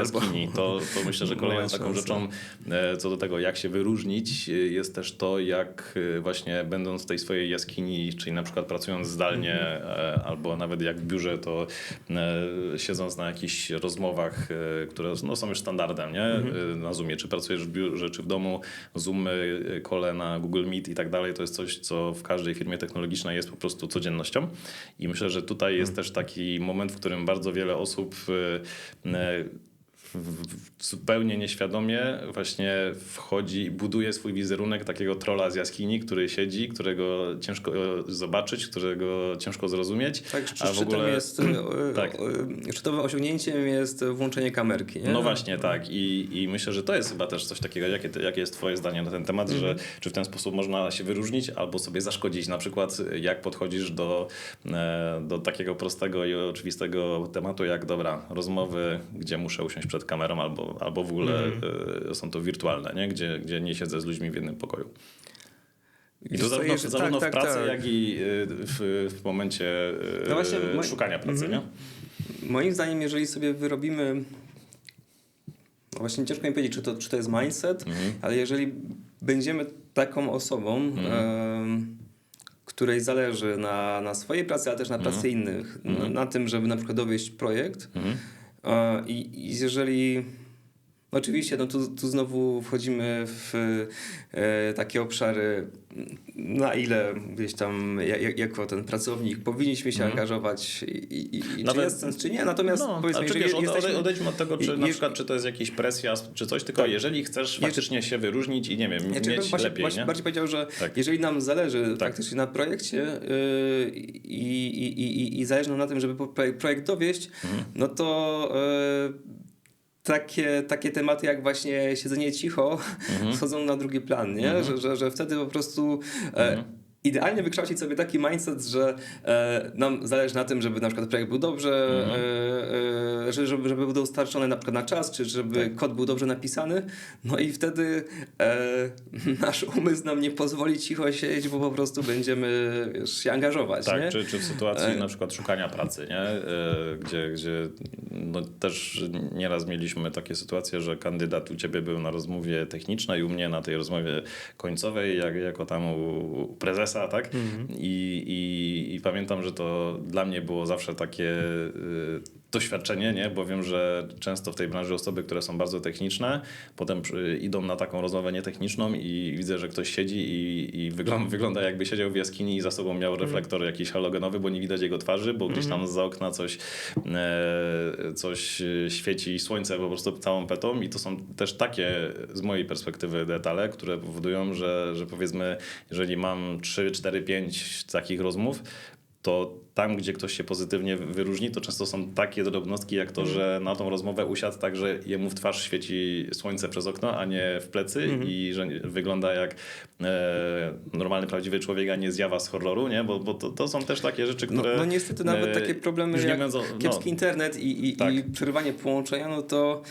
jaskini. To, to myślę, że kolejną taką rzeczą e, co do tego, jak się wyróżnić, e, jest też to, jak e, właśnie będąc w tej swojej jaskini, czyli na przykład pracując zdalnie, e, albo nawet jak w biurze, to siedząc na jakichś rozmowach, które no, są już standardem, nie? E, Na Zoomie, czy pracujesz w biurze, czy w domu, Zoomy, kole na Google Meet i tak dalej, to jest coś, co w każdej firmie technologicznej jest po prostu codziennością. I myślę, że tutaj jest też taki moment, w którym bardzo wiele osób w- w- zupełnie nieświadomie właśnie wchodzi i buduje swój wizerunek takiego trola z jaskini, który siedzi, którego ciężko e, zobaczyć, którego ciężko zrozumieć. Tak, a w ogóle... jest, e, Tak. e, szczytowym osiągnięciem jest włączenie kamerki. Nie? No właśnie, tak. I, I myślę, że to jest chyba też coś takiego. Jakie, jakie jest Twoje zdanie na ten temat, że czy w ten sposób można się wyróżnić albo sobie zaszkodzić? Na przykład, jak podchodzisz do, e, do takiego prostego i oczywistego tematu, jak dobra, rozmowy, gdzie muszę usiąść przed kamerą, albo, albo w ogóle e, są to wirtualne, nie? Gdzie, gdzie nie siedzę z ludźmi w jednym pokoju. I to zarówno, jeżeli- zarówno tak, w tak, pracy, tak. jak i e, w, w momencie e, No właśnie, szukania pracy, Mhm. nie? Moim zdaniem, jeżeli sobie wyrobimy. No właśnie ciężko mi powiedzieć, czy to, czy to jest mindset, Mhm. ale jeżeli będziemy taką osobą, em, której zależy na, na swojej pracy, ale też na pracy innych, na, na tym, żeby na przykład dowieść projekt, Mhm. E, i, i jeżeli. Oczywiście, no tu, tu znowu wchodzimy w e, takie obszary, na ile gdzieś tam ja, ja- jako ten pracownik powinniśmy się angażować i, i, i czy Nawet- jest sens, czy nie. Natomiast No, powiedzmy, czy jeżeli wiesz, jesteśmy... odejdźmy od tego, czy na je- przykład czy to jest jakaś presja, czy coś, tylko Tak. jeżeli chcesz faktycznie się wyróżnić i nie wiem, Ja mieć właśnie, lepiej, właśnie nie? bardziej powiedział, że Tak. jeżeli nam zależy Tak. faktycznie na projekcie yy, i, i, i, i zależy nam na tym, żeby projekt, dowieść, Mhm. no to yy, takie, takie tematy jak właśnie siedzenie cicho Mhm. schodzą na drugi plan, nie? Że, że, że wtedy po prostu e, Mhm. idealnie wykształcić sobie taki mindset, że e, nam zależy na tym, żeby na przykład projekt był dobrze, Mhm. e, że- żeby, żeby był dostarczony na przykład na czas, czy żeby Tak. kod był dobrze napisany. No i wtedy e, nasz umysł nam nie pozwoli cicho siedzieć, bo po prostu będziemy wiesz, się angażować. Tak, nie? czy, czy w sytuacji E- na przykład szukania pracy, nie? Gdzie, gdzie no też nieraz mieliśmy takie sytuacje, że kandydat u ciebie był na rozmowie technicznej, u mnie na tej rozmowie końcowej, jak, jako tam u prezesa, tak? I, i, I pamiętam, że to dla mnie było zawsze takie y, doświadczenie, nie? Bo wiem, że często w tej branży osoby, które są bardzo techniczne, potem przy, idą na taką rozmowę nietechniczną i widzę, że ktoś siedzi i, i wygląda, wygląda jakby siedział w jaskini i za sobą miał reflektor jakiś halogenowy, bo nie widać jego twarzy, bo gdzieś tam za okna coś, e, coś e, świeci słońce po prostu całą petą. I to są też takie z mojej perspektywy detale, które powodują, że, że powiedzmy, jeżeli mam 3, 4, 5 takich rozmów, to tam, gdzie ktoś się pozytywnie wyróżni, to często są takie drobnostki, jak to, że na tą rozmowę usiadł tak, że jemu w twarz świeci słońce przez okno, a nie w plecy i że wygląda jak e, normalny, prawdziwy człowiek, a nie zjawa z horroru, nie? Bo, bo to, to są też takie rzeczy, No, które... no niestety nawet e, takie problemy jak mówiąc o- kiepski no, internet i, i, Tak. i przerywanie połączenia, no to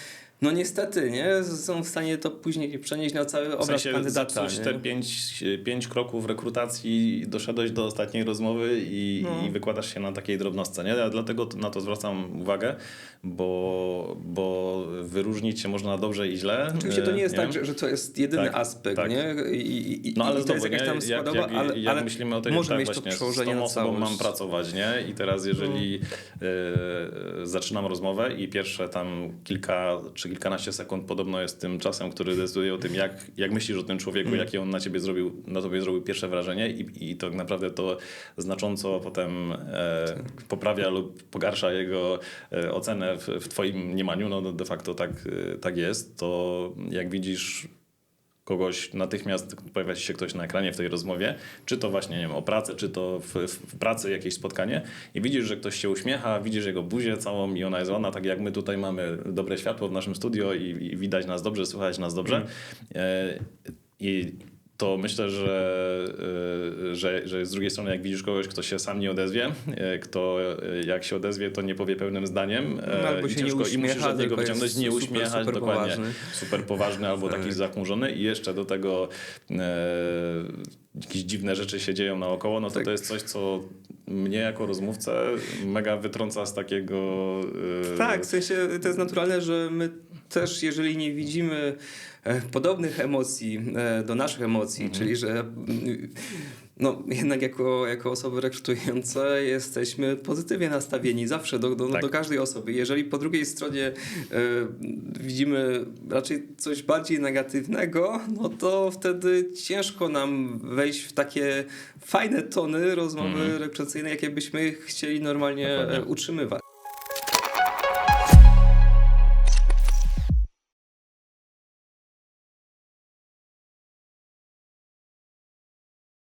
no niestety, nie? Są w stanie to później przenieść na cały W obraz sensie kandydata. zepsuć nie? te pięć, pięć kroków rekrutacji, doszedłeś do ostatniej rozmowy i, No. i wykładasz się na takiej drobnostce. Nie? Ja dlatego na to zwracam uwagę, bo, bo wyróżnić się można dobrze i źle. Oczywiście to nie jest e, tak, że, że to jest jedyny Tak, aspekt, tak. nie? I, i, No ale i to jest jakaś nie? tam składowa, jak, jak, ale, jak ale myślimy o tym, może tak mieć właśnie, to przełożenie na osobą mam całość. pracować, nie? I teraz jeżeli e, zaczynam rozmowę i pierwsze tam kilka czy kilkanaście sekund podobno jest tym czasem, który decyduje o tym, jak, jak myślisz o tym człowieku, Mm. jakie on na ciebie zrobił, na tobie zrobił pierwsze wrażenie i, i tak naprawdę to znacząco potem e, Tak. poprawia lub pogarsza jego e, ocenę w, w twoim mniemaniu, no de facto tak, e, tak jest, to jak widzisz kogoś natychmiast pojawia się ktoś na ekranie w tej rozmowie, czy to właśnie nie wiem, o pracę, czy to w, w pracy jakieś spotkanie i widzisz, że ktoś się uśmiecha, widzisz jego buzię całą i ona jest ładna, tak jak my tutaj mamy dobre światło w naszym studio i, i widać nas dobrze, słychać nas dobrze. E, I to myślę, że, e, że, że z drugiej strony, jak widzisz kogoś, kto się sam nie odezwie, e, kto e, jak się odezwie, to nie powie pełnym zdaniem. e, Albo i się nie ciężko, i musisz uśmiecha, od niego wyciągnąć, nie super, uśmiechać, super dokładnie. poważny. Super poważny albo taki Tak. zachmurzony i jeszcze do tego e, jakieś dziwne rzeczy się dzieją naokoło, no to Tak. to jest coś, co mnie jako rozmówcę mega wytrąca z takiego... yy, Tak, w sensie to jest naturalne, że my też, jeżeli nie widzimy e, podobnych emocji e, do naszych emocji, Mhm. czyli że mm, no, jednak jako, jako osoby rekrutujące jesteśmy pozytywnie nastawieni zawsze do, do, Tak. do każdej osoby. Jeżeli po drugiej stronie e, widzimy raczej coś bardziej negatywnego, no to wtedy ciężko nam wejść w takie fajne tony rozmowy Mhm. rekrutacyjnej, jakie byśmy chcieli normalnie Dokładnie. utrzymywać.